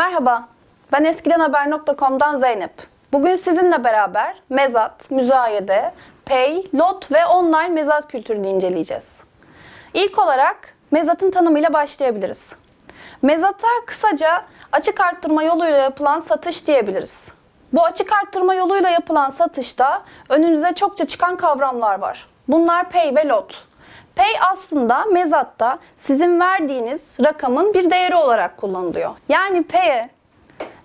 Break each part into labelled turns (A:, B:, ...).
A: Merhaba, ben eskidenhaber.com'dan Zeynep. Bugün sizinle beraber mezat, müzayede, pay, lot ve online mezat kültürünü inceleyeceğiz. İlk olarak mezatın tanımıyla başlayabiliriz. Mezata kısaca açık arttırma yoluyla yapılan satış diyebiliriz. Bu açık arttırma yoluyla yapılan satışta önümüze çokça çıkan kavramlar var. Bunlar pay ve lot. Pay aslında mezatta sizin verdiğiniz rakamın bir değeri olarak kullanılıyor. Yani pay'e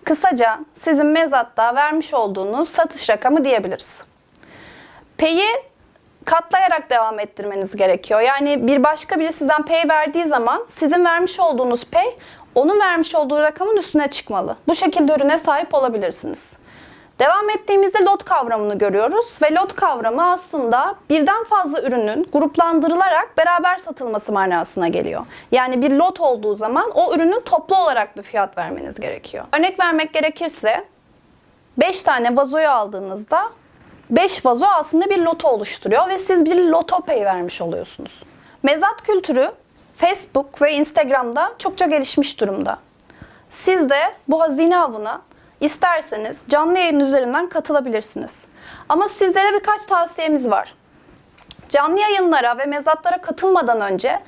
A: kısaca sizin mezatta vermiş olduğunuz satış rakamı diyebiliriz. Pay'i katlayarak devam ettirmeniz gerekiyor. Yani bir başka biri sizden pay verdiği zaman sizin vermiş olduğunuz pay onun vermiş olduğu rakamın üstüne çıkmalı. Bu şekilde ürüne sahip olabilirsiniz. Devam ettiğimizde lot kavramını görüyoruz ve lot kavramı aslında birden fazla ürünün gruplandırılarak beraber satılması manasına geliyor. Yani bir lot olduğu zaman o ürünün toplu olarak bir fiyat vermeniz gerekiyor. Örnek vermek gerekirse 5 tane vazoyu aldığınızda 5 vazo aslında bir loto oluşturuyor ve siz bir loto pay vermiş oluyorsunuz. Mezat kültürü Facebook ve Instagram'da çokça gelişmiş durumda. Siz de bu hazine avına isterseniz canlı yayın üzerinden katılabilirsiniz. Ama sizlere birkaç tavsiyemiz var. Canlı yayınlara ve mezatlara katılmadan önce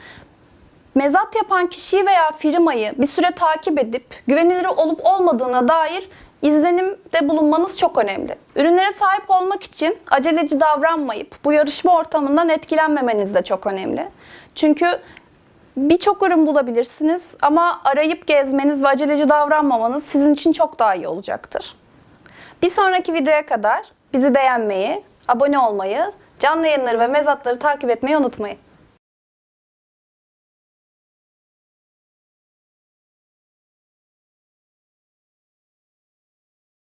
A: mezat yapan kişiyi veya firmayı bir süre takip edip güvenilir olup olmadığına dair izlenimde bulunmanız çok önemli. Ürünlere sahip olmak için aceleci davranmayıp bu yarışma ortamından etkilenmemeniz de çok önemli. Çünkü birçok ürün bulabilirsiniz ama arayıp gezmeniz ve aceleci davranmamanız sizin için çok daha iyi olacaktır. Bir sonraki videoya kadar bizi beğenmeyi, abone olmayı, canlı yayınları ve mezatları takip etmeyi unutmayın.